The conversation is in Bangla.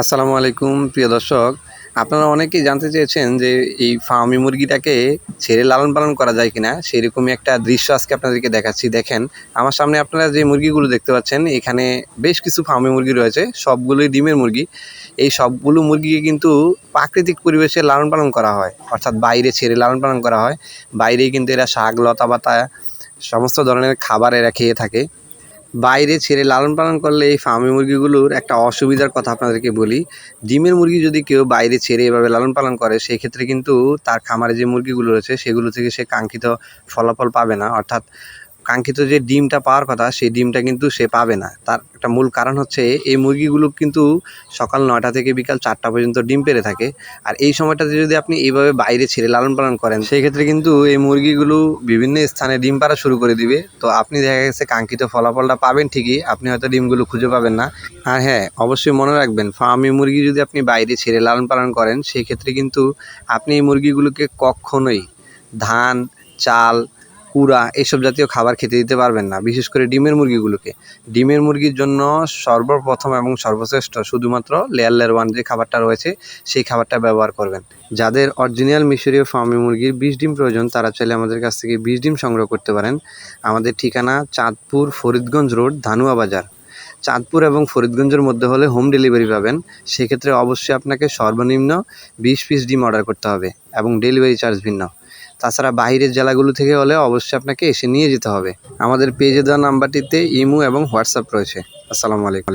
আসসালামু আলাইকুম, প্রিয় দর্শক। আপনারা অনেকেই জানতে চেয়েছেন যে এই ফার্মি মুরগিটাকে ছেড়ে লালন পালন করা যায় কিনা, সেরকমই একটা দৃশ্য আজকে আপনাদেরকে দেখাচ্ছি। দেখেন, আমার সামনে আপনারা যে মুরগিগুলো দেখতে পাচ্ছেন, এখানে বেশ কিছু ফার্মি মুরগি রয়েছে, সবগুলোই ডিমের মুরগি। এই সবগুলো মুরগিকে কিন্তু প্রাকৃতিক পরিবেশে লালন পালন করা হয়, অর্থাৎ বাইরে ছেড়ে লালন পালন করা হয়। বাইরেই কিন্তু এরা শাক, লতা পাতা, সমস্ত ধরনের খাবার এরা খেয়ে থাকে। বাইরে ছেড়ে লালন পালন করলে এই ফার্মি মুরগিগুলোর একটা অসুবিধার কথা আপনাদেরকে বলি। ডিমের মুরগি যদি কেউ বাইরে ছেড়ে এভাবে লালন পালন করে সেই ক্ষেত্রে কিন্তু তার খামারে যে মুরগিগুলো রয়েছে, সেগুলো থেকে সে কাঙ্ক্ষিত ফলাফল পাবে না। অর্থাৎ কাঙ্ক্ষিত যে ডিমটা পাওয়ার কথা, সেই ডিমটা কিন্তু সে পাবে না। তার একটা মূল কারণ হচ্ছে, এই মুরগিগুলো কিন্তু সকাল নয়টা থেকে বিকাল চারটা পর্যন্ত ডিম পেড়ে থাকে। আর এই সময়টাতে যদি আপনি এইভাবে বাইরে ছেড়ে লালন পালন করেন, সেই ক্ষেত্রে কিন্তু এই মুরগিগুলো বিভিন্ন স্থানে ডিম পাড়া শুরু করে দিবে। তো আপনি দেখা গেছে কাঙ্ক্ষিত ফলাফলটা পাবেন ঠিকই, আপনি হয়তো ডিমগুলো খুঁজে পাবেন না। আর হ্যাঁ অবশ্যই মনে রাখবেন, ফার্মি মুরগি যদি আপনি বাইরে ছেড়ে লালন পালন করেন, সেই ক্ষেত্রে কিন্তু আপনি এই মুরগিগুলোকে কখনোই ধান, চাল কুড়া এইসব জাতীয় খাবার খেতে দিতে পারবেন না, বিশেষ করে ডিমের মুরগিগুলোকে। ডিমের মুরগির জন্য সর্বপ্রথম এবং সর্বশ্রেষ্ঠ শুধুমাত্র লেয়ার লেয়ার ওয়ান যে খাবারটা রয়েছে, সেই খাবারটা ব্যবহার করবেন। যাদের অরিজিনাল মিশরীয় ফার্মি মুরগির বিশ ডিম প্রয়োজন, তারা চাইলে আমাদের কাছ থেকে বিশ ডিম সংগ্রহ করতে পারেন। আমাদের ঠিকানা চাঁদপুর ফরিদগঞ্জ রোড, ধানুয়া বাজার। চাঁদপুর এবং ফরিদগঞ্জের মধ্যে হলে হোম ডেলিভারি পাবেন। সেক্ষেত্রে অবশ্যই আপনাকে সর্বনিম্ন বিশ পিস ডিম অর্ডার করতে হবে এবং ডেলিভারি চার্জ ভিন্ন। তাছাড়া বাইরের জেলাগুলো থেকে হলে অবশ্যই আপনাকে এসে নিয়ে যেতে হবে। আমাদের পেজে দেওয়া নাম্বারটিতে ইমো এবং হোয়াটসঅ্যাপ রয়েছে। আসসালামু আলাইকুম।